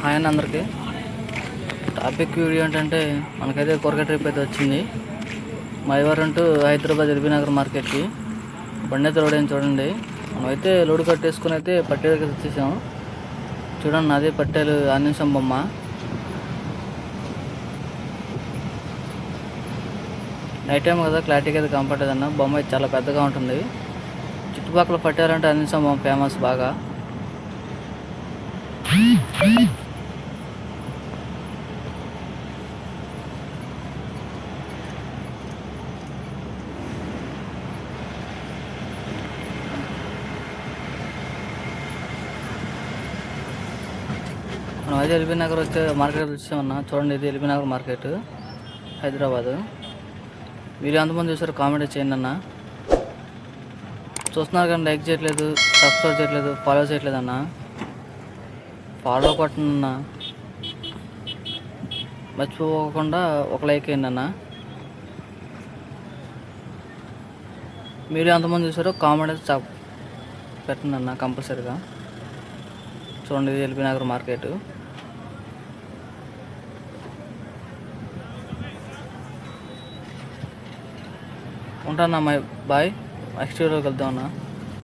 Hi అండి అందరికీ. Topic video ఏంటంటే మనకైతే కొరక ట్రిప్ అయితే వచ్చింది. మైవరం అంటూ హైదరాబాద్ ఎల్బీ నగర్ మార్కెట్కి. బండి అయితే రోడ్ చూడండి. మనమైతే లోడ్ కట్టేసుకుని అయితే పట్టేలకి వచ్చేసాం. చూడండి అదే పట్టేలు ఆనిసం బొమ్మ. నైట్ టైం కదా క్లారిటీగా అయితే కనపడేది అన్న. బొమ్మ అయితే చాలా పెద్దగా ఉంటుంది. చుట్టుపక్కల పట్టారంటే అందించాం బొమ్మ ఫేమస్ బాగా. మనం అయితే ఎల్బీ నగర్ వచ్చే మార్కెట్ వచ్చామన్నా చూడండి ఇది ఎల్బీ నగర్ మార్కెట్ హైదరాబాదు. మీరు ఎంతమంది చూసారు? కామెంట్ చేయండి అన్న. చూస్తున్నారు కానీ లైక్ చేయట్లేదు సబ్స్క్రైబ్ చేయట్లేదు ఫాలో చేయట్లేదు అన్న. ఫాలో కొట్టండి అన్న. మర్చిపోకుండా ఒక లైక్ వేయండి అన్న. మీరు ఎంతమంది చూసారో కామెంట్ అయితే పెట్టండి అన్న కంపల్సరీగా. చూడండి ఇది ఎల్బీ నగర్ మార్కెట్. ఉంటానమ్మా బాయ్? నెక్స్ట్ వీడియోకి వెళ్దాం అన్నా